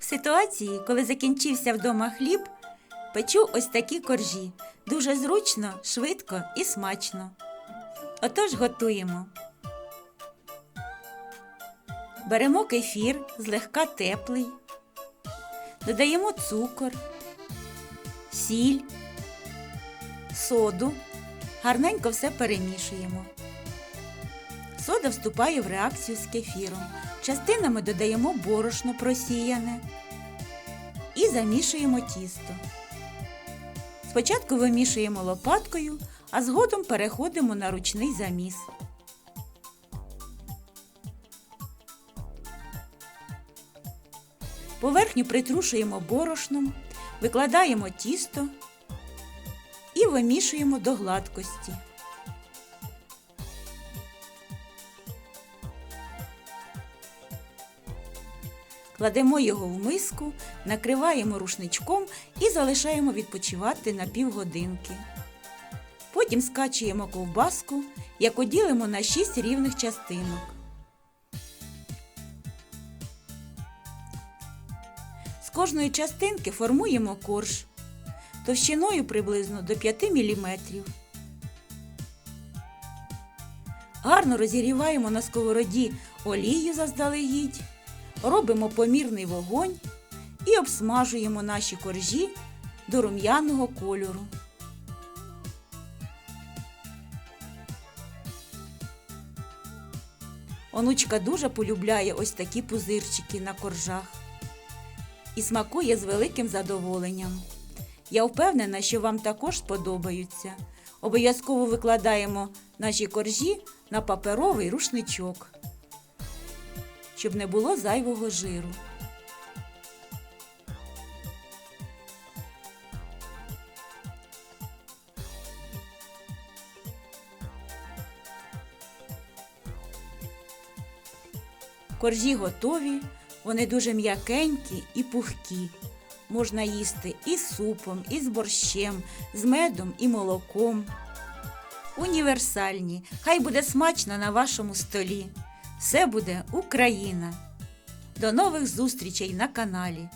В ситуації, коли закінчився вдома хліб, печу ось такі коржі. Дуже зручно, швидко і смачно. Отож готуємо. Беремо кефір, злегка теплий, додаємо цукор, сіль, соду, гарненько все перемішуємо. Сода вступає в реакцію з кефіром. Частинами додаємо борошно просіяне і замішуємо тісто. Спочатку вимішуємо лопаткою, а згодом переходимо на ручний заміс. Поверхню притрушуємо борошном, викладаємо тісто і вимішуємо до гладкості. Кладемо його в миску, накриваємо рушничком і залишаємо відпочивати на півгодинки. Потім скачуємо ковбаску, яку ділимо на 6 рівних частинок. З кожної частинки формуємо корж товщиною приблизно до 5 мм. Гарно розігріваємо на сковороді олію заздалегідь, робимо помірний вогонь і обсмажуємо наші коржі до рум'яного кольору. Онучка дуже полюбляє ось такі пузирчики на коржах і смакує з великим задоволенням. Я впевнена, що вам також сподобаються. Обов'язково викладаємо наші коржі на паперовий рушничок, щоб не було зайвого жиру. Коржі готові, вони дуже м'якенькі і пухкі. Можна їсти і з супом, і з борщем, з медом і молоком. Універсальні, хай буде смачно на вашому столі. Все буде Україна. До нових зустрічей на каналі.